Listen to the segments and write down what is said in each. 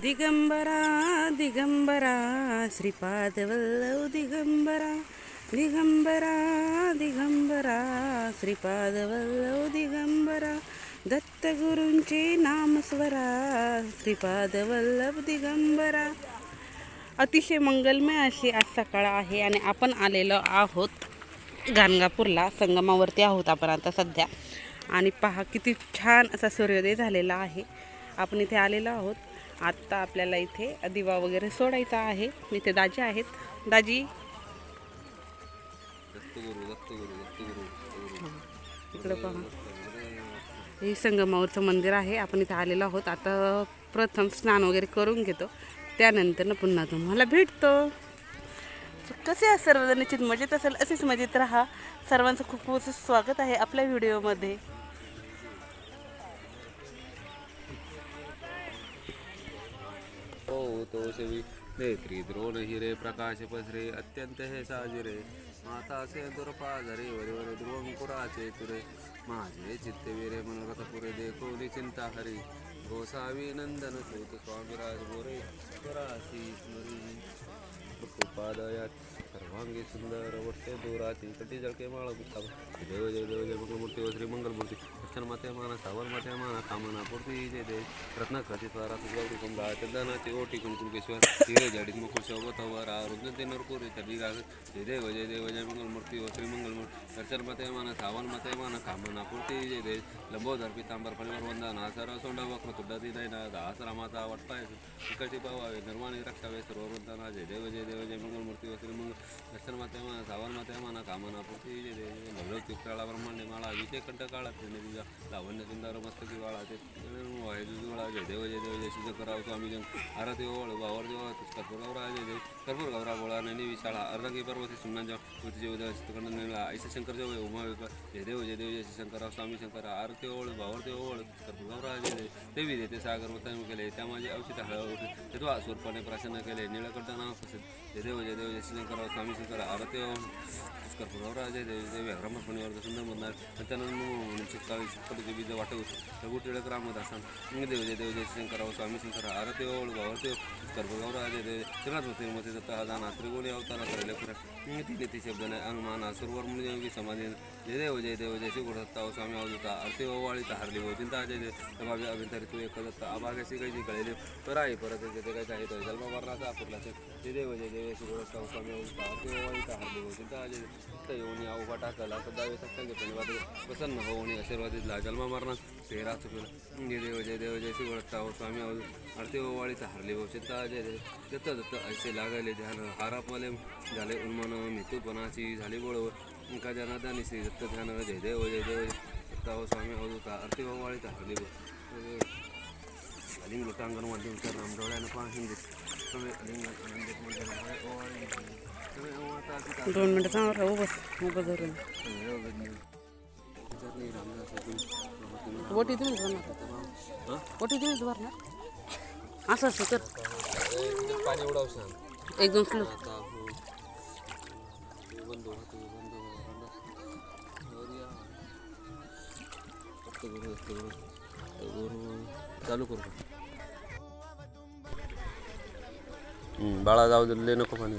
दिगंबरा दिगंबरा श्रीपाद वल्लभ दिगंबरा दिगंबरा दिगंबरा श्रीपाद वल्लभ दिगंबरा दत्तगुरूंचे नामस्वरा श्रीपाद दिगंबरा. अतिशय मंगलमय अशी आज सकाळ आहे आणि आपण आलेलो आहोत गाणगापूरला संगमावरती आहोत आपण आता सध्या. आणि पहा किती छान असा सूर्योदय झालेला आहे. आपण इथे आलेलो आहोत. आत्ता आपल्याला इथे दिवा वगैरे सोडायचा आहे. इथे दाजी आहेत. दाजी. इकडं पहा. हे संगमावरचं मंदिर आहे. आपण इथे आलेलो आहोत. आता प्रथम स्नान वगैरे करून घेतो. त्यानंतर पुन्हा तुम्हाला भेटतो. कसे सर्वजण? निश्चित मजेत असेल? असेच मजेत राहा. सर्वांचं खूप खूप स्वागत आहे आपल्या व्हिडिओमध्ये. तो सेवी. नेत्री द्रोण हिरे प्रकाश पसरे अत्यंत हे साजिरे. माता असे दुरपा झरे ध्रुवंकुराचे तुरे. माझे चित्तवीरे मनोरथ पुरे देखोली चिंता हरी गोसावी नंदन सूत स्वामीराज मोरे. स्वरासी स्मरी. पादयात सर्वांगी सुंदर वट्टे दोराची. कटी जळके माळ गुप्ता देव जय देव जय मंगलमूर्ती व श्री मंगलमूर्ती. दक्षिण माते माना सावर माते माना कामना पूर्ती जय देव रत्न खचित वारा गौरी कुंभा चंदनाची ओटी कुंकुकेश्वर हिरे जडित मुकुट शोभत वरा रुग्णते नरपुरी चढी गाग जय देव जय देव जय मंगलमूर्ती व श्री मंगलमूर्ती दक्षिण माते माना सावन माते माना कामना पूर्ती जय हो, देव लंबोदर पितांबर फलिवर वंदना सर सोंडा वक्र तुड्डती दैना दास रामाचा वटपाय इकडची पावावे निर्माणी रक्षावे सर्व वंदना जय देव जय देव जय मंगलमूर्ती व श्री मंगल दक्षिण माते माना सावन माते माना कामना पूर्ती जय देव भगवती काळा ब्रह्मांडे लावण्य सुंदर वाळा ते वाहे जुजुळा जय देव जय देव जय शिजकराव स्वामी जन आरती ओळ वावर देव कर्पूर गौरा देव कर्पूर गौरा बोळा नैनी विशाळा अर्धकी पर्वती सुमनांजा पृथ्वी उदय चित्रकंड निर्मळा ऐसे शंकर जय उमा विपा जय देव जय देव जय शंकरराव स्वामी शंकर आरती ओळ वावर देव ओळ राजे देव देवी देते सागर मतन केले त्या माझे औषध हळ उठे तेव्हा स्वरूपाने प्रसन्न केले निळकंठ नाव प्रसिद्ध जय देव जय देव जय शंकरराव स्वामी शंकर आरती ओळ कर्पूर गौरा जय देव जय देव सुंदर म्हणणार त्यानंतर चित्काळी शिकपटीचे बीज वाटव रघु टिळक रामदासान देव जय देव जय शंकरराव स्वामी शंकर आरती ओळ भावते कर्पूर गौरा जय देव श्रीनाथ श्रीमती दत्त दाना त्रिगुणी अवतारा करेल जय देव जय देव जय श्री गुरुदत्ता ओ स्वामी अवधुता आरती ओवाळी तारली हो चिंता जय देव तबावी अभिंतरी तू एक दत्ता आभागाशी काही कळे देव तर आहे परत येते काय काही तर जन्म मरणाचा आपला जय देव जय देव श्री गुरुदत्ता ओ स्वामी अवधुता आरती ओवाळी तारली हो चिंता जय देव येऊन अवघा टाकला सदावे सत्संग धन्यवाद प्रसन्न होऊन आशीर्वादितला जन्म मरणात तेरा चुकला जय देव जय देव जय श्री गुरुदत्ता ओ स्वामी अवधूत आरती ओवाळीचा हरली हो चिंता जय देव दत्त दत्त ऐसे लागले ध्यान हारापले झाले उन्मन मृत्यूपणाची झाली गोळ श्री दत्त ध्यान जय देव जय देव दत्ता ओ स्वामी अवधूता आरती ओवाळीचा हरली अलिंग लोटांगण मध्यम तर रामडोळ्यानं पहा हिंदी? सगळे अलिंग आनंदित म्हणजे ओवाळी सगळे ओवाळता दोन मिनटं सांगा हो बस उभं धरून ओटी तुम्हीच भरणार ओटी तुम्हीच भरणार असं असं तर पाणी एकदम स्लो करू करू करू चालू करू बाळा जाऊ दिले नको पाणी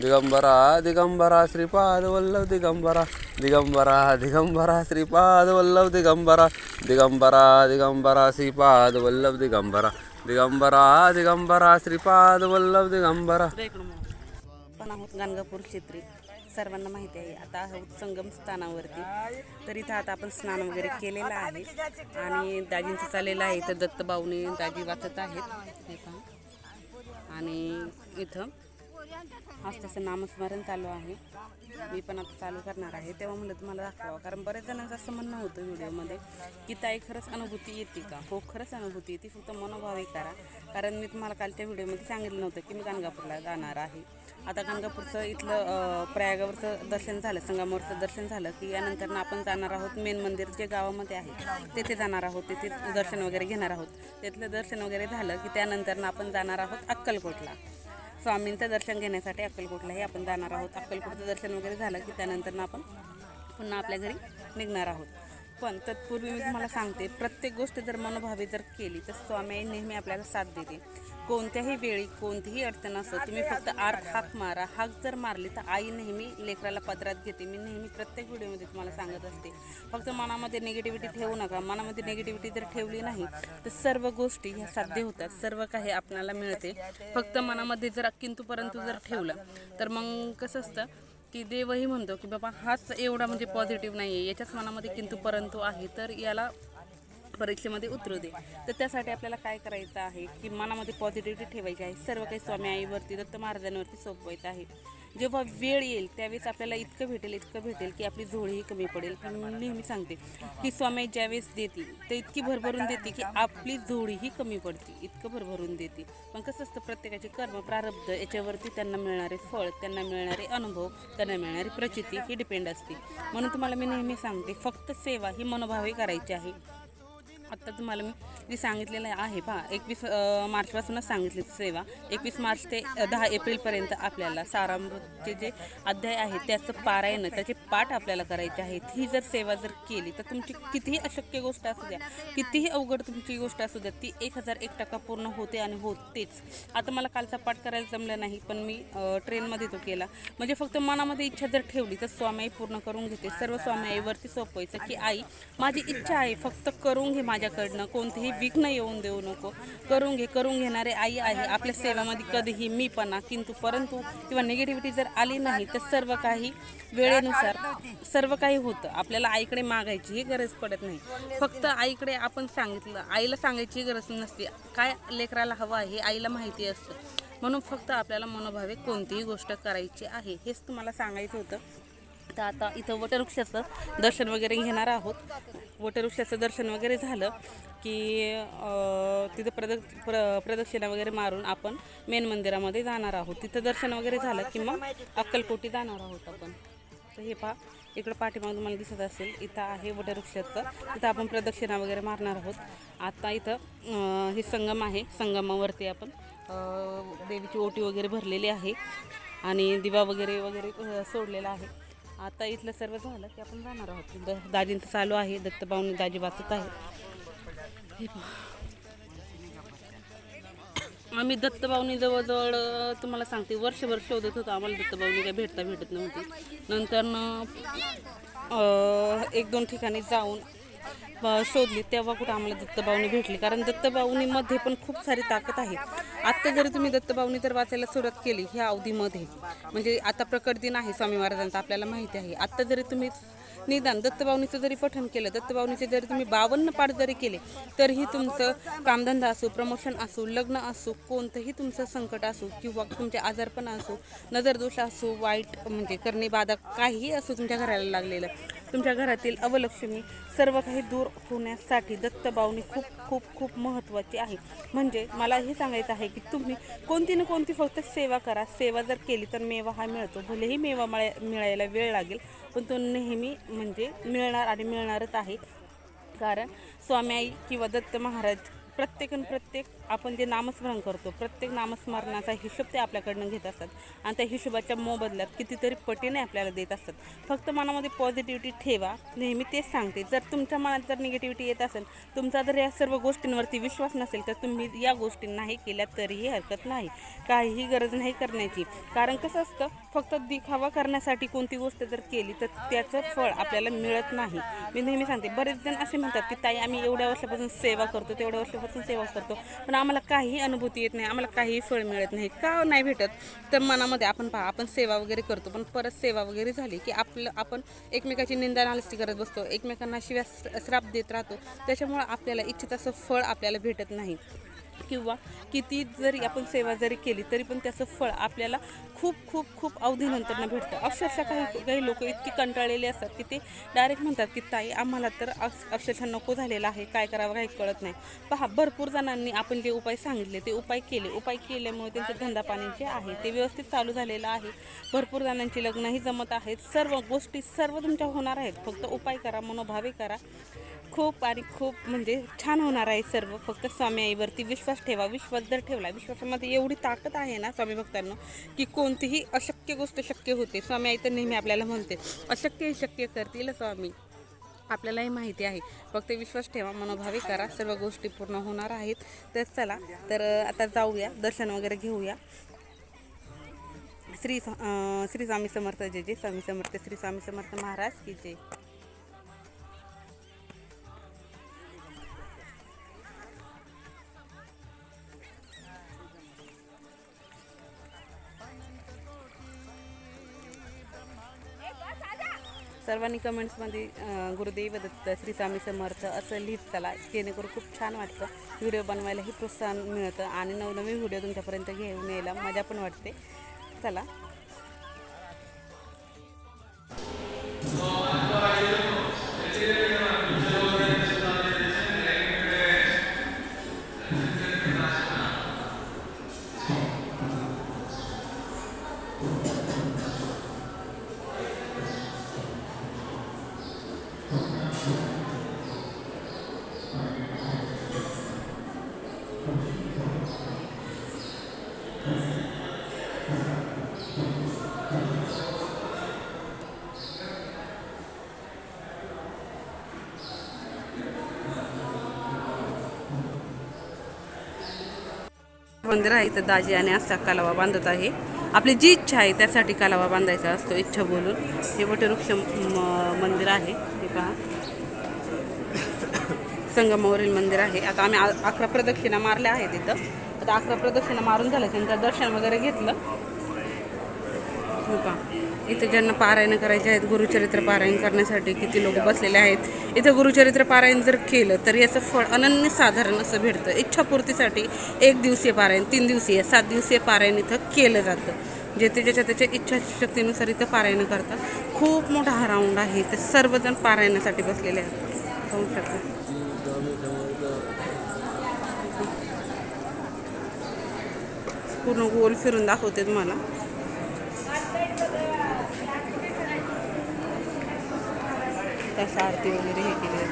दिगंबरा दिगंबरा श्रीपाद वल्लभ दिगंबरा दिगंबरा दिगंबरा श्रीपाद वल्लभ दिगंबरा दिगंबरा दिगंबरा श्रीपाद वल्लभ दिगंबरा दिगंबरा दिगंबरा श्रीपाद वल्लभ दिगंबरा। पण आहोत गाणगापूर क्षेत्री. सर्वांना माहिती आहे आता आहोत संगम स्थानावरती. तर इथं आता आपण स्नान वगैरे केलेलं आहे. आणि दाजींचं चाललेलं आहे इथं दत्तबाऊने दाजी वाचत आहेत. हे पहा. आणि इथं आज तसं नामस्मरण चालू आहे. मी पण आता चालू करणार आहे. तेव्हा म्हणलं तुम्हाला दाखवावं. कारण बरेच जणांचं असं म्हणणं होतं व्हिडिओमध्ये की ताई खरंच अनुभूती येते का? हो खरंच अनुभूती येते. फक्त मनोभावे करा. कारण मी तुम्हाला कालच्या व्हिडिओमध्ये सांगितलं नव्हतं की मी गाणगापूरला जाणार आहे. आता गाणगापूरचं इथलं प्रयागावरचं दर्शन झालं संगमावरचं दर्शन झालं की यानंतर आपण जाणार आहोत मेन मंदिर जे गावामध्ये आहे. तेथे जाणार आहोत. तेथे दर्शन वगैरे घेणार आहोत. तिथलं दर्शन वगैरे झालं की त्यानंतर आपण जाणार आहोत अक्कलकोटला. स्वामींचं दर्शन घेण्यासाठी अक्कलकोटलाही आपण जाणार आहोत. अक्कलकोटचं दर्शन वगैरे झालं की त्यानंतर आपण पुन्हा आपल्या घरी निघणार आहोत. पण तत्पूर्वी मी तुम्हाला सांगते प्रत्येक गोष्ट जर मनोभावे जर केली तर स्वामी आई नेहमी आपल्याला साथ देते कोणत्याही वेळी कोणतीही अडचण असो तुम्ही फक्त आर्थ हाक मारा. हाक जर मारली तर आई नेहमी लेकराला पदरात घेते. मी नेहमी प्रत्येक व्हिडिओमध्ये तुम्हाला सांगत असते. फक्त मनामध्ये निगेटिव्हिटी ठेवू नका. मनामध्ये निगेटिव्हिटी जर ठेवली नाही तर सर्व गोष्टी ह्या साध्य होतात. सर्व काही आपल्याला मिळते. फक्त मनामध्ये जर किंतू परंतु जर ठेवलं तर मग कसं असतं की देवही म्हणतो की बाबा हाच एवढा म्हणजे पॉझिटिव्ह नाही आहे याच्याच मनामध्ये किंतु परंतु आहे तर याला परीक्षेमध्ये उतरू दे. तर त्यासाठी आपल्याला काय करायचं आहे की मनामध्ये पॉझिटिव्हिटी ठेवायची आहे. सर्व काही स्वामी आईवरती दत्त महाराजांवरती सोपवायचं आहे. जेव्हा वेळ येईल त्यावेळेस आपल्याला इतकं भेटेल इतकं भेटेल की आपली झोळीही कमी पडेल. पण मी नेहमी सांगते की स्वामी ज्यावेळेस देते तर इतकी भरभरून देते की आपली झोळीही कमी पडते इतकं भरभरून देते पण कसं असतं प्रत्येकाचे कर्म प्रारब्ध याच्यावरती त्यांना मिळणारे फळ त्यांना मिळणारे अनुभव त्यांना मिळणारी प्रचिती ही डिपेंड असते. म्हणून तुम्हाला मी नेहमी सांगते फक्त सेवा ही मनोभावे करायची आहे. आत्ता तुम्हाला मी जी सांगितलेलं आहे पहा एकवीस मार्चपासूनच सांगितली सेवा. एकवीस मार्च ते दहा एप्रिलपर्यंत आपल्याला सारामृतचे जे अध्याय आहे त्याचं पारायण त्याचे पाठ आपल्याला करायचे आहेत. ही जर सेवा जर केली तर तुमची कितीही अशक्य गोष्ट असू द्या कितीही अवघड तुमची गोष्ट असू द्या ती एक हजार एक टक्का पूर्ण होते आणि होतेच. आता मला कालचा पाठ करायला जमलं नाही पण मी ट्रेनमध्ये तो केला. म्हणजे फक्त मनामध्ये इच्छा जर ठेवली तर स्वामी पूर्ण करून घेते. सर्व स्वामी आईवरती सोपवायचं की आई माझी इच्छा आहे फक्त करून घे माझ्याकडनं कोणतीही विघ्न येऊन देऊ नको. करून घे करून घेणारे आई आहे. आपल्या सेवामध्ये कधीही मीपणा किंतु परंतु किंवा निगेटिव्हिटी जर आली नाही तर सर्व काही वेळेनुसार सर्व काही होतं. आपल्याला आईकडे मागायचीही गरज पडत नाही. फक्त आईकडे आपण सांगितलं आईला सांगायची गरज नसते. काय लेकराला हवं आहे आईला माहिती असतं. म्हणून फक्त आपल्याला मनोभावे कोणतीही गोष्ट करायची आहे हेच तुम्हाला सांगायचं होतं. तर आता इथं वटवृक्षाचं दर्शन वगैरे घेणार आहोत. वटवृक्षाचं दर्शन वगैरे झालं की तिथं प्रदक्ष प्र प्रदक्षिणा वगैरे मारून आपण मेन मंदिरामध्ये जाणार आहोत. तिथं दर्शन वगैरे झालं की मग अक्कलकोटी जाणार आहोत आपण. तर हे पहा इकडं पाठीमाग तुम्हाला दिसत असेल इथं आहे वटवृक्षाचं. तिथं आपण प्रदक्षिणा वगैरे मारणार आहोत. आता इथं हे संगम आहे संगमावरती आपण देवीची ओटी वगैरे भरलेली आहे. आणि दिवा वगैरे वगैरे सोडलेला आहे. आता इथलं सर्व झालं की आपण जाणार आहोत. द दाजींचं चालू आहे दत्तभाऊनी दाजी वाचत आहे. आम्ही दत्तभाऊनी जवळजवळ तुम्हाला सांगते वर्षभर शोधत होतो. आम्हाला दत्तभाऊनी काही भेटता भेटत नव्हती. नंतर एक दोन ठिकाणी जाऊन शोधली तेव्हा कुठं आम्हाला दत्तबावणी भेटली. कारण दत्तबावणीमध्ये पण खूप सारी ताकद आहे. आत्ता जरी तुम्ही दत्तबावणी जर वाचायला सुरुवात केली ह्या अवधीमध्ये म्हणजे आता प्रकट दिन आहे स्वामी महाराजांचा आपल्याला माहिती आहे. आत्ता जरी तुम्ही निदान दत्तबावनीचं जरी पठण केलं दत्तभावनीचे जरी तुम्ही बावन्न पाठ जरी केले तरीही तुमचं कामधंदा असो प्रमोशन असो लग्न असो कोणतंही तुमचं संकट असो किंवा तुमचे आजारपण असो नजरदोष असो वाईट म्हणजे करणे बाधा काहीही असो तुमच्या घराला लागलेलं तुमच्या घरातील अवलक्ष्मी सर्व काही दूर होण्यासाठी दत्तभावनी खूप खूप खूप महत्त्वाची आहे. म्हणजे मला हे सांगायचं आहे की तुम्ही कोणती ना कोणती फक्त सेवा करा. सेवा जर केली तर मेवा हा मिळतो. भलेही मेवा मळ मिळायला वेळ लागेल पण तो नेहमी म्हणजे मिळणार आणि मिळणारच आहे. कारण स्वामी आई किंवा दत्त महाराज प्रत्येकन प्रत्येक आपण जे नामस्मरण करतो प्रत्येक नामस्मरणाचा हिशोब ते आपल्याकडनं घेत असतात. आणि त्या हिशोबाच्या मोबदल्यात कितीतरी पटीने आपल्याला देत असतात. फक्त मनामध्ये पॉझिटिव्हिटी ठेवा नेहमी तेच सांगते. जर तुमच्या मनात जर निगेटिव्हिटी येत असेल तुमचा जर या सर्व गोष्टींवरती विश्वास नसेल तर तुम्ही या गोष्टी नाही केल्या तरीही हरकत नाही. काहीही गरज नाही करण्याची. कारण कसं असतं फक्त दिखावा करण्यासाठी कोणती गोष्ट जर केली तर त्याचं फळ आपल्याला मिळत नाही. मी नेहमी सांगते बरेच जण असे म्हणतात की ताई आम्ही एवढ्या वर्षापासून सेवा करतो तेवढ्या वर्षापासून सेवा करतो. पण आम्हाला काही अनुभूती येत नाही आम्हाला काही फळ मिळत नाही का नाही भेटत? तर मनामध्ये आपण पहा आपण सेवा वगैरे करतो पण परत सेवा वगैरे झाली की आपलं आपण एकमेकाची निंदा नालस्ती करत बसतो एकमेकांना शिव्या श्राप देत राहतो. त्याच्यामुळं आपल्याला इच्छित असं फळ आपल्याला भेटत नाही. किंवा किती जरी आपण सेवा जरी केली तरी पण त्याचं फळ आपल्याला खूप खूप खूप अवधीनंतरनं भेटतं. अक्षरशः काही काही लोक इतकी कंटाळलेले असतात की ते डायरेक्ट म्हणतात की ताई आम्हाला तर अक्षरशः नको झालेलं आहे. काय करावं काही कळत नाही. पहा भरपूर जणांनी आपण जे उपाय सांगितले ते उपाय केले. उपाय केल्यामुळे त्यांचं धंदा पाणी जे आहे ते व्यवस्थित चालू झालेलं आहे. भरपूर जणांची लग्नही जमत आहेत. सर्व गोष्टी सर्व तुमच्या होणार आहेत. फक्त उपाय करा मनोभावे करा. खूप आणि खूप म्हणजे छान होणार आहे सर्व. फक्त स्वामी आईवरती विश्वास ठेवा. विश्वास जर ठेवला विश्वासामध्ये एवढी ताकद आहे ना स्वामी भक्तांना की कोणतीही अशक्य गोष्ट शक्य होते. स्वामी आई तर नेहमी आपल्याला म्हणते अशक्य शक्य करतील स्वामी. आपल्यालाही माहिती आहे. फक्त विश्वास ठेवा मनोभावे करा. सर्व गोष्टी पूर्ण होणार आहेत. तर चला तर आता जाऊया दर्शन वगैरे घेऊया. श्री श्री स्वामी समर्थ जे जे स्वामी समर्थ श्री स्वामी समर्थ महाराज की जय. सर्वांनी कमेंट्समध्ये गुरुदेव दत्त श्री स्वामी समर्थ असं लिहित चला. जेणेकरून खूप छान वाटतं. व्हिडिओ बनवायलाही प्रोत्साहन मिळतं. आणि नवनवीन व्हिडिओ तुमच्यापर्यंत घेऊन यायला मजा पण वाटते. चला. मंदिर आहे इथं दाजी आणि असा कालावा बांधत आहे. आपली जी इच्छा आहे त्यासाठी कालावा बांधायचा असतो इच्छा बोलून. हे वटवृक्ष म- मंदिर आहे हे पहा. संगमावरील मंदिर आहे. आता आम्ही आ- अकरा प्रदक्षिणा मारल्या आहेत इथं. आता अकरा प्रदक्षिणा मारून झाल्याच्यानंतर दर्शन वगैरे घेतलं. हो पहा. इथे ज्यांना पारायण करायचे आहेत गुरुचरित्र पारायण करण्यासाठी किती लोक बसलेले आहेत. इथं गुरुचरित्र पारायण जर केलं तर याचं फळ अनन्य साधारण असं भेटतं. इच्छापूर्तीसाठी एक दिवसीय पारायण तीन दिवसीय सात दिवसीय पारायण इथं केलं जातं. जे ते ज्याच्या त्याच्या इच्छाशक्तीनुसार इथं पारायण करतात. खूप मोठा हा राऊंड आहे. ते सर्वजण पारायणासाठी बसलेले आहेत. पाहू शकतात पूर्ण गोल फिरून दाखवते तुम्हाला त्याचं आरती वगैरे हे केली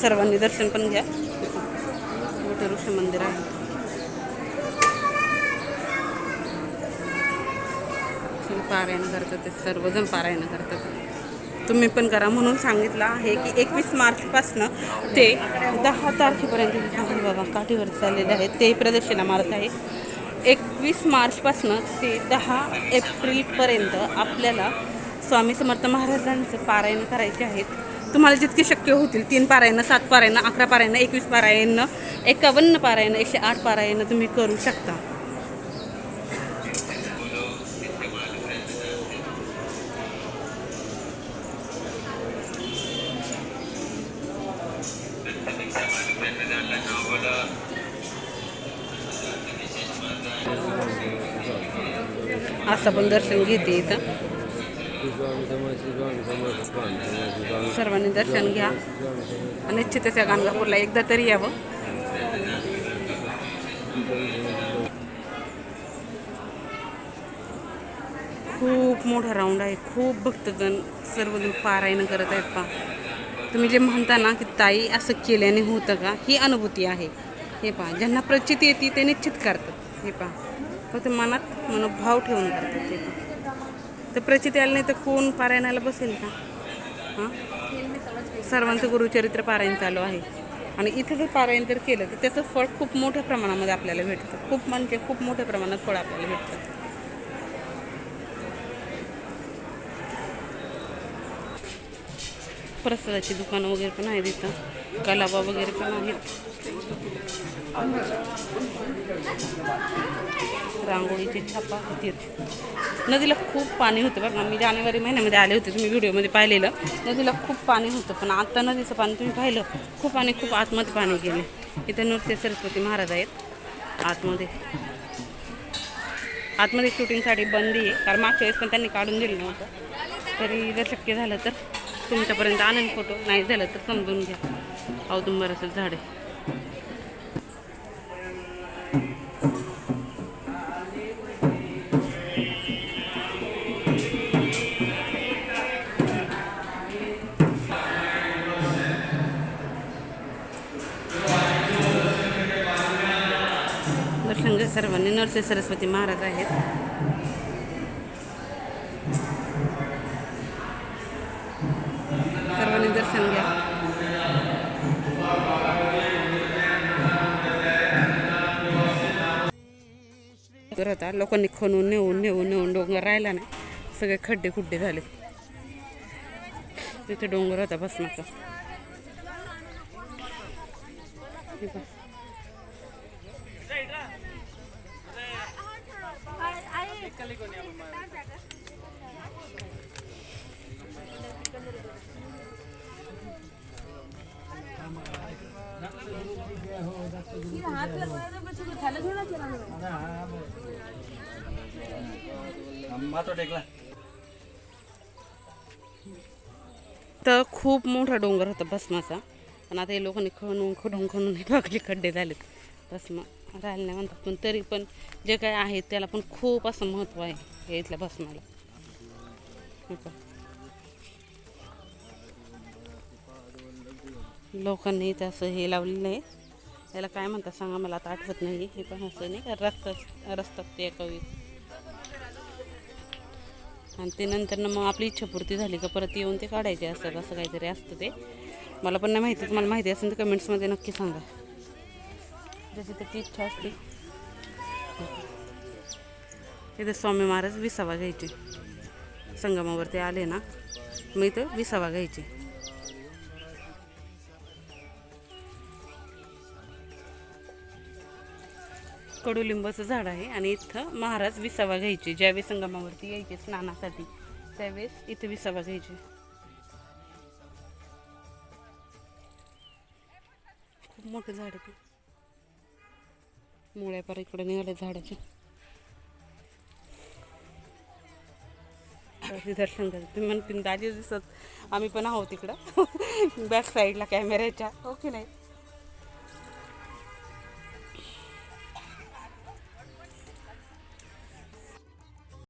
सर्वांनी दर्शन पण घ्या. मोठं वृक्ष मंदिर आहे. पारायण करतात ते सर्वजण पारायण करतात. तुम्ही पण करा म्हणून सांगितलं आहे की एकवीस मार्चपासनं ते दहा तारखेपर्यंत बाबा काठीवर चाललेले आहेत. ते प्रदर्शना मारत आहे. एकवीस मार्चपासनं ते दहा एप्रिलपर्यंत आपल्याला स्वामी समर्थ महाराजांचं पारायण करायचे आहेत. तुम्हाला जितके शक्य होतील तीन पारायणं सात पारायणं अकरा पारायणं एकवीस पारायणं एकावन्न पारायणं एकशे आठ पारायणं तुम्ही करू शकता. असं पण दर्शन घेते इथं सर्वांनी दर्शन घ्या निश्चितच या गाणगापूरला एकदा तरी यावं. खूप मोठा राऊंड आहे. खूप भक्तजण सर्वजण पारायण करत आहेत पा तुम्ही जे म्हणता ना की ताई असं केल्याने होतं का ही अनुभूती आहे. हे पहा ज्यांना प्रचिती येते ते निश्चित करतात. हे पहा फक्त मनात मनोभाव ठेवून करतात. हे पहा. तर प्रचिती आली नाही तर कोण पारायणाला बसेल का? हां? सर्वांचं गुरुचरित्र पारायण चालू आहे. आणि इथं जर पारायण जर केलं तर त्याचं फळ खूप मोठ्या प्रमाणामध्ये आपल्याला भेटतं. खूप म्हणजे खूप मोठ्या प्रमाणात फळ आपल्याला भेटतं. प्रसादाची दुकानं वगैरे पण आहेत इथं. कलाबा वगैरे पण आहेत. रांगोळीची छापा होतीच नदीला खूप पाणी होतं बघा मी जानेवारी महिन्यामध्ये आले होते तुम्ही व्हिडिओमध्ये पाहिलेलं. नदीला खूप पाणी होतं पण आत्ता नदीचं पाणी तुम्ही पाहिलं खूप आणि खूप आतमध्ये पाणी गेले. इथे नृत्य सरस्वती महाराज आहेत. आतमध्ये. आतमध्ये शूटिंगसाठी बंदी आहे कारण मागच्या वेळेस पण त्यांनी काढून दिलं नव्हतं. तरी जर शक्य झालं तर तुमच्यापर्यंत आनंद फोटो नाही झालं तर समजून घ्या. औदुंबराचं झाड आहे. घ्या सरस्वती महाराज आहेत. सर्वांनी दर्शन घ्या. होता लोकांनी खणून नेऊन नेऊन नेऊन डोंगर राहिला नाही सगळे खड्डे खुड्डे झाले. तिथे डोंगर होता भस्माचा. तर खूप मोठा डोंगर होता भस्माचा. पण आता हे लोकांनी खणून खडून खणून हे बागले खड्डे झालेत. भस्म राहिले नाही म्हणतात. पण तरी पण जे काय आहे त्याला पण खूप असं महत्त्व आहे इथल्या भस्माला. हो लोकांनी इथं असं हे लावलेलं आहे. त्याला काय म्हणतात सांगा मला आता आठवत नाही हे पण असं नाही का? रस्ता रस्तात ते कवी. आणि ते नंतर ना मग आपली इच्छापूर्ती झाली का परत येऊन ते काढायचे असतात असं काहीतरी असतं ते. मला पण नाही माहिती तुम्हाला माहिती असेल तर कमेंट्समध्ये नक्की सांगा. जशी त्याची इच्छा असते. इथे स्वामी महाराज विसावा घ्यायचे. संगमावरती आले ना मग इथं विसावा घ्यायचे. कडुलिंबाचं झाड आहे आणि इथं महाराज विसावा घ्यायचे. ज्यावेळेस संगमावरती यायचे स्नानासाठी त्यावेळेस इथं विसावा घ्यायचे. खूप मोठं झाड आहे मुळ्यापार इकडे निघाले झाडाचे दर्शन करते तुम्ही म्हणतील दाजी दिसत आम्ही पण आहोत इकडं. बॅक साईडला कॅमेऱ्याच्या ओके नाही.